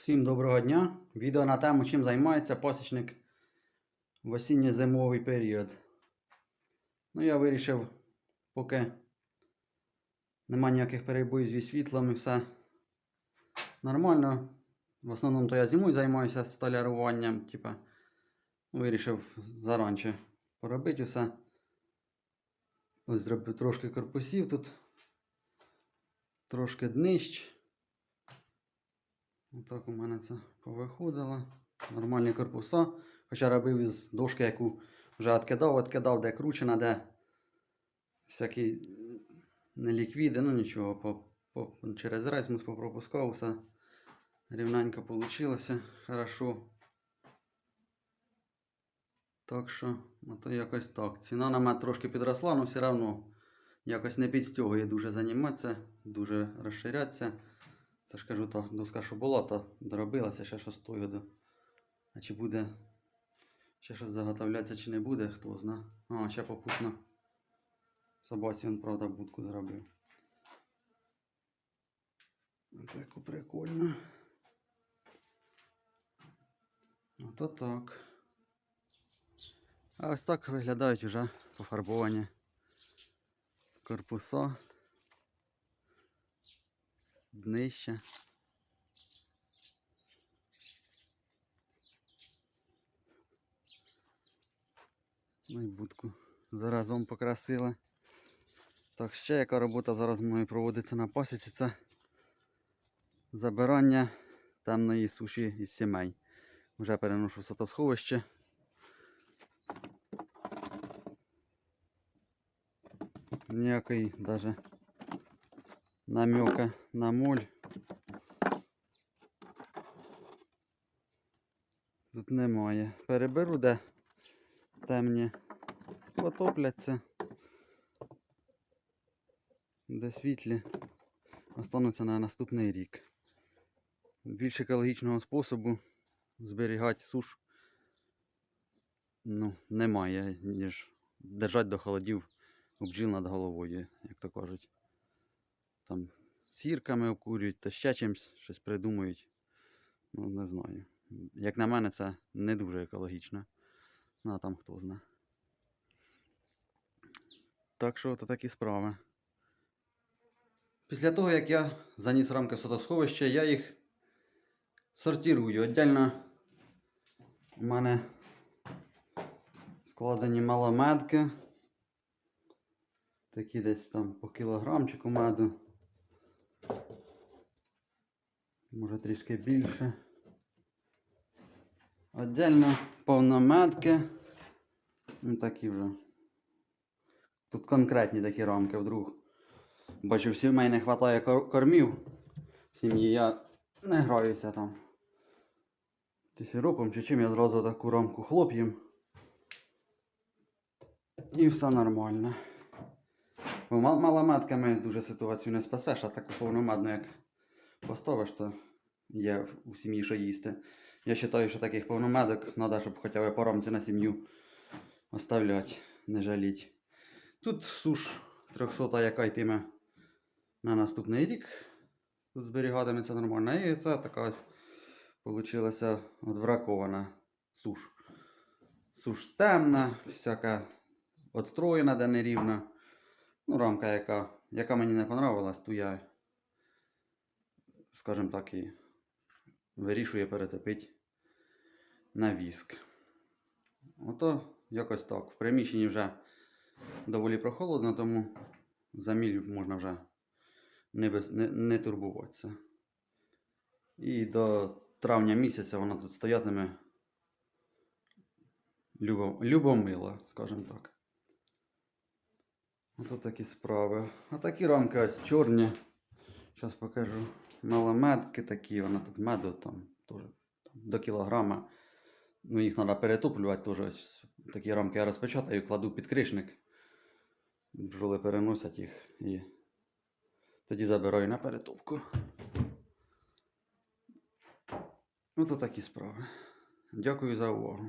Всім доброго дня. Відео на тему, чим займається пасічник в осінньо-зимовий період. Ну, я вирішив, поки нема ніяких перебоїв зі світлом і все нормально. В основному то я зимою займаюся столяруванням, типа, вирішив заранче поробити все. Ось зробив трошки корпусів тут, трошки днищ. Отак у мене це повиходило. Нормальні корпуса. Хоча робив із дошки, яку вже відкидав, відкидав, де кручена, де всякі неліквіди, ну нічого, по, по, через рейсмус попропускав, все рівненько вийшло. Хорошо. Так що, ото якось так. Ціна на мене трошки підросла, але все одно якось не підстягує дуже займатися, дуже розширятися. Це ж кажу, то доска, що була, то доробилася, ще щось стоїть. А чи буде ще щось заготовлятися, чи не буде, хто зна. А, ще попутно. Собаці він, правда, будку зробив. Таку прикольно. Ото так. А ось так виглядають вже пофарбовані корпуса. Днище. Ну і будку заразом покрасили. Так, ще яка робота зараз мною проводиться на пасіці, це забирання темної суші із сімей. Вже переношу в сотосховище. Ніякої даже намека на моль. Тут немає. Переберу, де темні потопляться, де світлі остануться на наступний рік. Більш екологічного способу зберігати суш ну, немає, ніж держати до холодів обджіл над головою, як то кажуть. Там сірками обкурюють, та ще чимось щось придумують. Ну, не знаю. Як на мене, це не дуже екологічно. Ну, а там хто зна. Так що то такі справи. Після того, як я заніс рамки в садосховище, я їх сортирую. Отдельно у мене складені маломедки. Такі десь там по кілограмчику меду. Може трішки більше. Отдельно повномедки. Ну такі вже. Тут конкретні такі рамки вдруг. Бачу, всі в сімей не вистачає кормів. Сім'ї я не граюся там. Чи сиропом, чи чим я зразу таку рамку хлоп'єм. І все нормально. Бо мал- малометками дуже ситуацію не спасеш, а таку повномедну, як поставиш, то є у сім'ї що їсти. Я вважаю, що таких повномедок треба, щоб хоча б по рамці на сім'ю оставляти, не жаліть. Тут суш 300, яка йтиме на наступний рік. Тут зберігатиметься нормально. І це така ось получилася от суш. Суш темна, всяка отстроєна, де нерівна. Ну, рамка, яка, яка мені не понравилась, то я, скажімо так, і вирішує перетопити на віск. Ото якось так. В приміщенні вже доволі прохолодно, тому за міль можна вже не, без, не, не турбуватися. І до травня місяця вона тут стоятиме любо, любомила, скажімо так. Ото такі справи. А такі рамки ось чорні. Зараз покажу. Малометки такі, вона тут меду там теж до кілограма. Ну, їх треба перетоплювати теж. Ось такі рамки я розпечатаю, кладу під кришник. Бджоли переносять їх і тоді забираю на перетопку. Ото такі справи. Дякую за увагу.